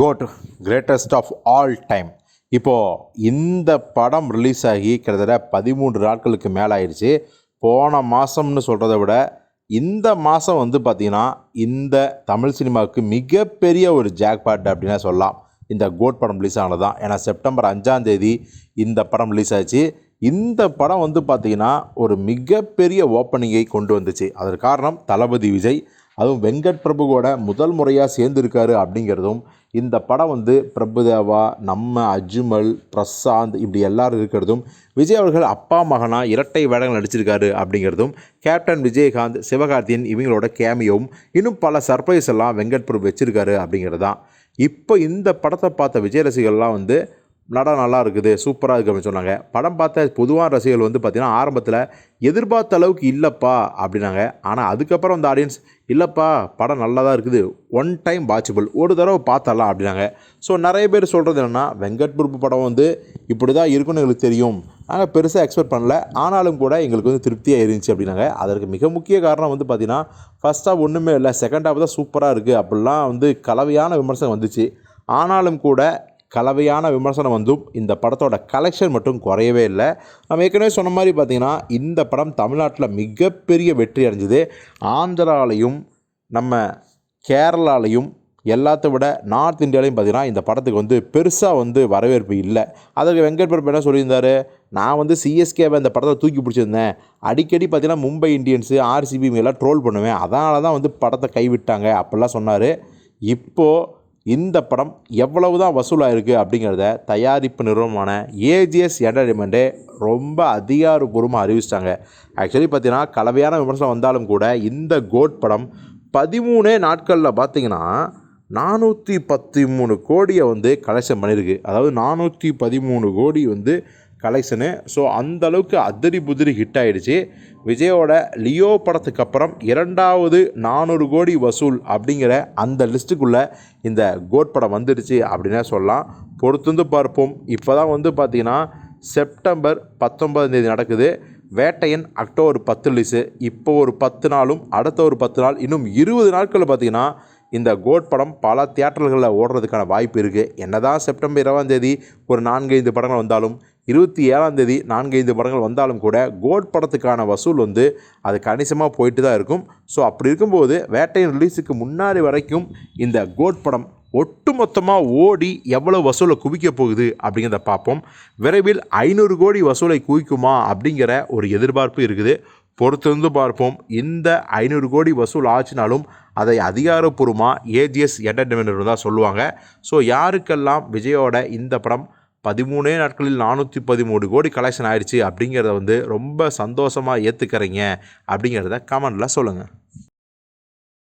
GOAT greatest of all time இப்போது இந்த படம் ரிலீஸ் ஆகி கிட்டத்தட்ட பதிமூன்று நாட்களுக்கு மேலே ஆயிடுச்சு போன மாதம்னு சொல்கிறத விட இந்த மாதம் வந்து பார்த்திங்கன்னா இந்த தமிழ் சினிமாவுக்கு மிகப்பெரிய ஒரு ஜாக்பாட் அப்படின்னா சொல்லலாம். இந்த கோட் படம் ரிலீஸ் ஆனது தான் ஏன்னா செப்டம்பர் அஞ்சாம் தேதி இந்த படம் ரிலீஸ் ஆச்சு. இந்த படம் வந்து பார்த்திங்கன்னா ஒரு மிகப்பெரிய ஓப்பனிங்கை கொண்டு வந்துச்சு. அதற்கு காரணம் தளபதி விஜய். அதுவும் வெங்கட் பிரபு கூட முதல் முறையாக சேர்ந்துருக்காரு அப்படிங்கிறதும் இந்த படம் வந்து பிரபுதேவா நம்ம அஜ்மல் பிரசாந்த் இப்படி எல்லாரும் இருக்கிறதும் விஜய் அவர்கள் அப்பா மகனாக இரட்டை வேடங்கள் நடிச்சிருக்காரு அப்படிங்கிறதும் கேப்டன் விஜயகாந்த் சிவகார்த்தியன் இவங்களோட கேமியோவும் இன்னும் பல சர்ப்ரைஸ் எல்லாம் வெங்கட் பிரபு வச்சுருக்காரு அப்படிங்கிறது தான் இப்போ இந்த படத்தை பார்த்த விஜய் ரசிகர்லாம் வந்து நடம் நல்லா இருக்குது சூப்பராக இருக்குது அப்படின்னு சொன்னாங்க. படம் பார்த்த பொதுவான ரசிகர்கள் வந்து பார்த்திங்கன்னா ஆரம்பத்தில் எதிர்பார்த்த அளவுக்கு இல்லைப்பா அப்படின்னாங்க. ஆனால் அதுக்கப்புறம் அந்த ஆடியன்ஸ் இல்லைப்பா படம் நல்லா தான் இருக்குது. ஒன் டைம் வாட்சபிள் ஒரு தடவை பார்த்தரலாம் அப்படின்னாங்க. ஸோ நிறைய பேர் சொல்கிறது என்னென்னா வெங்கட் பிரபு படம் வந்து இப்படி தான் இருக்குன்னு எங்களுக்கு தெரியும். நாங்கள் பெருசாக எக்ஸ்பெக்ட் பண்ணல. ஆனாலும் கூட எங்களுக்கு வந்து திருப்தியாக இருந்துச்சு அப்படின்னாங்க. அதற்கு மிக முக்கிய காரணம் வந்து பார்த்திங்கன்னா ஃபஸ்ட் ஹாஃப் ஒன்றுமே இல்லை செகண்ட் ஹாஃப் தான் சூப்பராக இருக்குது அப்படிலாம் வந்து கலவையான விமர்சனம் வந்துச்சு. ஆனாலும் கூட கலவையான விமர்சனம் வந்தும் இந்த படத்தோட கலெக்ஷன் மட்டும் குறையவே இல்லை. நம்ம ஏற்கனவே சொன்ன மாதிரி பார்த்திங்கன்னா இந்த படம் தமிழ்நாட்டில் மிகப்பெரிய வெற்றி அடைஞ்சது. ஆந்திராலையும் நம்ம கேரளாலையும் எல்லாத்த விட நார்த் இந்தியாலையும் பார்த்திங்கன்னா இந்த படத்துக்கு வந்து பெருசாக வந்து வரவேற்பு இல்லை. அதற்கு வெங்கட் பிரபு என்ன சொல்லியிருந்தாரு? நான் வந்து சிஎஸ்கேவை இந்த படத்தை தூக்கி பிடிச்சிருந்தேன். அடிக்கடி பார்த்திங்கன்னா மும்பை இந்தியன்ஸு ஆர்சிபி எல்லாம் ட்ரோல் பண்ணுவேன். அதனால தான் வந்து படத்தை கைவிட்டாங்க அப்படிலாம் சொன்னார். இப்போது இந்த படம் எவ்வளவு தான் வசூலாயிருக்கு அப்படிங்கிறத தயாரிப்பு நிறுவனமான ஏஜிஎஸ் என்டர்டைன்மெண்ட்டே ரொம்ப அதிகாரபூர்வமாக அறிவிச்சிட்டாங்க. ஆக்சுவலி பார்த்தீங்கன்னா கலவையான விமர்சனம் வந்தாலும் கூட இந்த கோட் படம் பதிமூணே நாட்களில் பார்த்தீங்கன்னா நானூற்றி பத்து மூணு கோடியை வந்து கலெக்ஷன் பண்ணியிருக்கு. அதாவது நானூற்றி பதிமூணு கோடி வந்து கலெக்ஷனு ஸோ அந்தளவுக்கு அதிரி புதிரி ஹிட் ஆகிடுச்சு விஜயோட லியோ படத்துக்கு அப்புறம் இரண்டாவது நானூறு கோடி வசூல் அப்படிங்கிற அந்த லிஸ்ட்டுக்குள்ளே இந்த கோட் படம் வந்துடுச்சு அப்படின்னே சொல்லலாம். பொறுத்துந்து பார்ப்போம். இப்போ தான் வந்து பார்த்திங்கன்னா செப்டம்பர் பத்தொன்பதாம் தேதி நடக்குது. வேட்டையன் அக்டோபர் பத்து ரிலீஸு இப்போ ஒரு பத்து நாளும் அடுத்த ஒரு பத்து நாள் இன்னும் இருபது நாட்களில் பார்த்திங்கன்னா இந்த கோட் படம் பல தியேட்டர்களில் ஓடுறதுக்கான வாய்ப்பு இருக்குது என்ன தான் செப்டம்பர் இருபதாம் தேதி ஒரு நான்கு ஐந்து படங்கள் வந்தாலும் இருபத்தி ஏழாம் தேதி நான்கு ஐந்து படங்கள் வந்தாலும் கூட கோட் படத்துக்கான வசூல் வந்து அது கணிசமாக போயிட்டு தான் இருக்கும். ஸோ அப்படி இருக்கும்போது வேட்டையின் ரிலீஸுக்கு முன்னாடி வரைக்கும் இந்த கோட் படம் ஒட்டுமொத்தமாக ஓடி எவ்வளோ வசூலை குவிக்க போகுது அப்படிங்கிறத பார்ப்போம். விரைவில் ஐநூறு கோடி வசூலை குவிக்குமா அப்படிங்கிற ஒரு எதிர்பார்ப்பு இருக்குது. பொறுத்திருந்து பார்ப்போம். இந்த ஐநூறு கோடி வசூல் ஆச்சுனாலும் அதை அதிகாரப்பூர்வமாக ஏஜிஎஸ் என்டர்டைன்மெண்ட் தான் சொல்லுவாங்க. ஸோ யாருக்கெல்லாம் விஜயோட இந்த படம் பதிமூணே நாட்களில் நானூற்றி பதிமூணு கோடி கலெக்ஷன் ஆயிடுச்சு அப்படிங்கிறத வந்து ரொம்ப சந்தோஷமாக ஏற்றுக்கிறீங்க அப்படிங்கிறத கமெண்டில் சொல்லுங்கள்